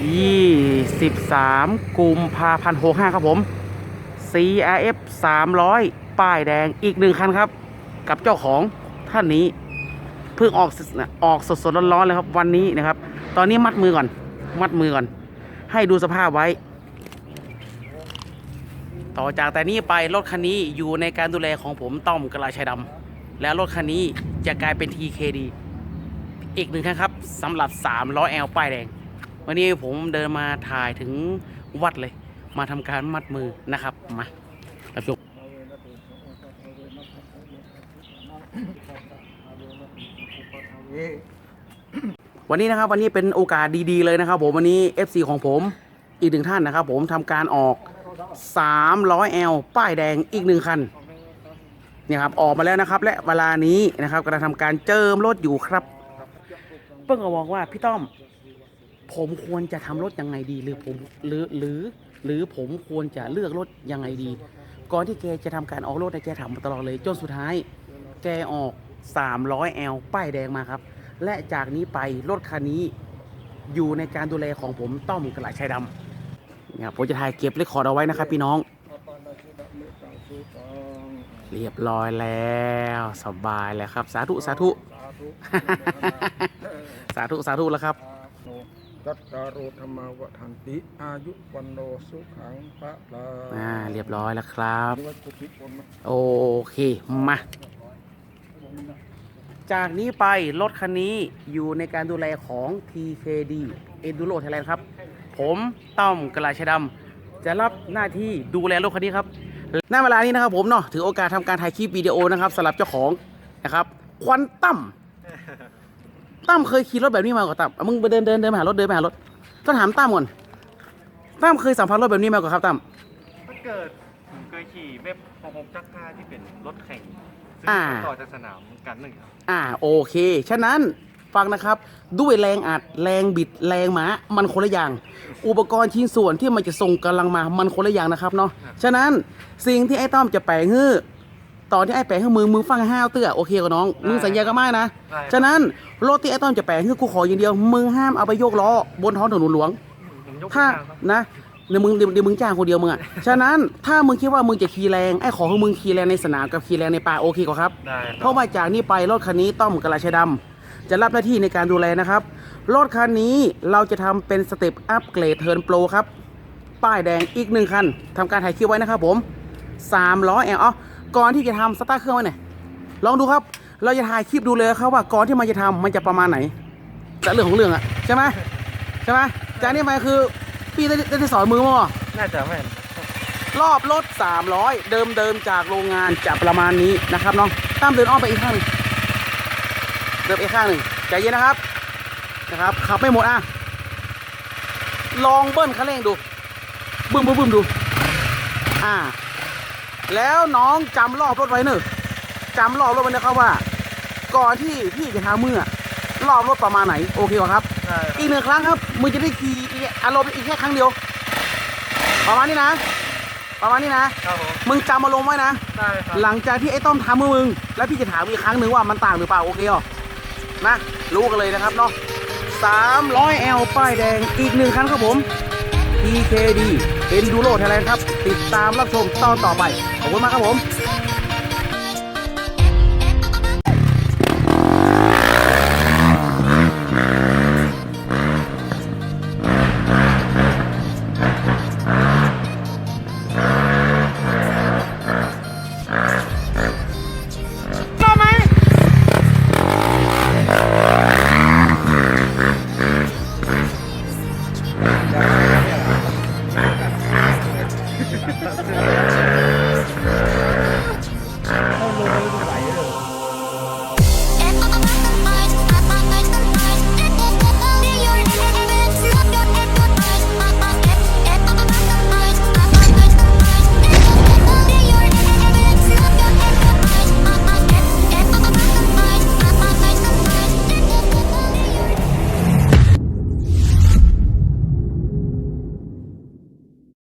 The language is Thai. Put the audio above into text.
23 กุมภาพันธ์65 ครับผม CRF 300 ป้ายแดงอีกหนึ่งคันครับ กับเจ้าของท่านนี้ เพิ่งออกสออกสดๆร้อนๆเลยครับวันนี้นะครับ ตอนนี้มัดมือก่อน มัดมือก่อน ให้ดูสภาพไว้ ต่อจากแต่นี้ไปรถคันนี้อยู่ในการดูแลของผมต้อมกระลาชัยดำแล้วรถคันนี้จะกลายเป็น TKD อีกหนึ่งครั้งครับสำหรับ 300L ป้ายแดง วันนี้ผมเดินมาถ่ายถึงวัดเลย มาทำการมัดมือนะครับ มารับชมวันนี้นะครับวันนี้เป็นโอกาสดีๆเลยนะครับ ผมวันนี้ FC ของผมอีกหนึ่งท่านนะครับ ผมทำการออก 300L ป้ายแดงอีกหนึ่งคันเนี่ยครับออกมาแล้วนะครับ และเวลานี้นะครับกำลังทำการเจิมรถอยู่ครับเปิ้งก็บอกว่าพี่ต้อม ผมควรจะทำรถยังไงดี หรือผมหรือหรือ หรือผมควรจะเลือกรถยังไงดี ก่อนที่แกจะทำการออกรถนะแกถามมาตลอดเลยจนสุดท้าย แกออก 300L ป้ายแดงมาครับ และจากนี้ไปรถคันนี้อยู่ในการดูแลของผมต้อมกระไหลชัยดำเนี่ยผมจะถ่ายเก็บเรคคอร์ดเอาไว้นะครับพี่น้อง เรียบร้อยแล้วสบายแล้วครับ สาธุสาธุ สาธุสาธุแล้วครับ ตัตตารุธรรมวทันติ อายุวันโนสุขังพระลาอ่าเรียบร้อยแล้วครับนี่ว่ากุฏิบนนะโอเค มา จากนี้ไป รถคันนี้อยู่ในการดูแลของ TKD Enduro Thailand ครับ ผมต้อมกระลาชดำจะรับหน้าที่ดูแลรถคันนี้ครับณเวลานี้นะครับผมเนาะถือโอกาสทำการถ่ายคลิปวิดีโอนะครับสำหรับเจ้าของนะครับ ควันตั้ม ตั้มเคยขี่รถแบบนี้มาก่อนตั้มอะมึงไปเดินเดินเดินไปหารถเดินไปหารถต้องถามตั้มก่อนตั้มเคยสัมผัสรถแบบนี้มาก่อนครับตั้มถ้าเกิดผมเคยขี่เว็บของผมจักรห้าที่เป็นรถแข่งซึ่งอ่า ต่อจากสนามกันหนึ่งครับ อ่าโอเค ฉะนั้นฟังนะครับด้วยแรงอัดแรงบิดแรงม้ามันคนละอย่าง อุปกรณ์ชิ้นส่วนที่มันจะส่งกำลังมามันคนละอย่างนะครับเนาะฉะนั้นสิ่งที่ไอ้ต้อมจะแปลงฮื้อ ตอนที่ไอ้แปลงฮื้อมือมือฟังห้าวเตื้อโอเคกับน้อง มึงสัญญากับไม่นะ ได้ฉะนั้นรถที่ไอ้ต้อมจะแปลงฮื้อกูขออย่างเดียว มึงห้ามเอาไปโยกล้อบนท้องถนนหลวง ผมยกถ้าข้างครับ นะเดี๋ยวมึงเดี๋ยวเดี๋ยวมึงจ้างคนเดียวมึงอะ ฉะนั้นถ้ามึงคิดว่ามึงจะขี่แรงไอ้ขอให้มึงขี่แรงในสนามกับขี่แรงในป่าโอเคกว่าครับ ได้คเพราะว่าจากนี้ไปรถคันนี้ต้อมกระลาชดำจะรับหน้าที่ในการดูแลนะครับรถคันนี้เราจะทำเป็นสเต็ปอัปเกรดเทิร์นโปรครับ ป้ายแดงอีกหนึ่งคันทำการถ่ายคลิปไว้นะครับผม 300แอลอ๋อ ก่อนที่จะทำสตาร์ทเครื่องไว้หน่อยลองดูครับ เราจะถ่ายคลิปดูเลยครับว่าก่อนที่มันจะทำมันจะประมาณไหน แต่เรื่องของเรื่องอะใช่ไหมใช่ไหมจากนี้ไปคือพี่ได้ได้ได้สอนมือมั้งน่าจะแม่นรอบรถ 300 เดิมเดิมๆจากโรงงานจะประมาณนี้นะครับน้องตามเดินอ้อมไปอีกข้างหนึ่งเดินไปอีกข้างหนึ่งใจเย็นนะครับนะครับขับไม่หมดอะลองเบิ้ลคันเร่งดูบึ้มบึ้มบึ้มดู อ่า แล้วน้องจำรอบรถไว้เนอะจำรอบรถไว้นะครับว่า ก่อนที่พี่จะทำมืออะรอบรถประมาณไหนโอเคป่ะครับได้ครับ อีกหนึ่งครั้งครับมึงจะได้ขี่อีกอารมณ์อีกแค่ครั้งเดียว ประมาณนี้นะ ประมาณนี้นะครับผมมึงจำอารมณ์ไว้นะได้ครับหลังจากที่ไอ้ต้อมทำมือมึง แล้วพี่จะถามอีกครั้งหนึ่งว่ามันต่างหรือเปล่าโอเคเหรอนะรู้กันเลยนะครับเนาะ300 L ป้ายแดงอีกหนึ่งครั้งครับผม PKD Enduro Thailand ครับ ติดตามรับชมตอนต่อไป ขอบคุณมากครับผม